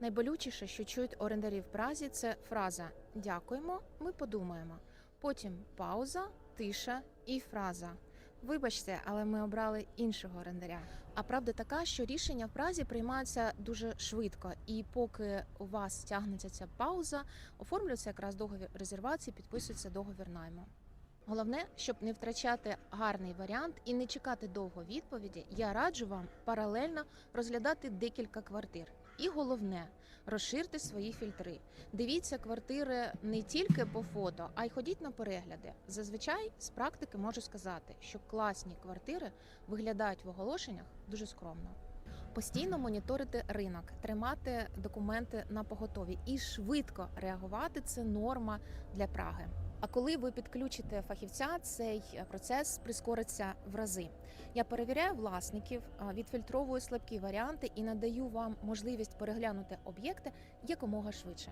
Найболючіше, що чують орендарі в Празі, це фраза Дякуємо, ми подумаємо. Потім пауза, тиша і фраза. Вибачте, але ми обрали іншого орендаря. А правда така, що рішення в Празі приймаються дуже швидко, і поки у вас тягнеться ця пауза, оформлюється якраз договір резервації, підписується договір найму. Головне, щоб не втрачати гарний варіант і не чекати довго відповіді, я раджу вам паралельно розглядати декілька квартир. І головне, розширте свої фільтри. Дивіться квартири не тільки по фото, а й ходіть на перегляди. Зазвичай з практики можу сказати, що класні квартири виглядають в оголошеннях дуже скромно. Постійно моніторити ринок, тримати документи на поготові і швидко реагувати це норма для Праги. А коли ви підключите фахівця, цей процес прискориться в рази. Я перевіряю власників, відфільтровую слабкі варіанти і надаю вам можливість переглянути об'єкти якомога швидше.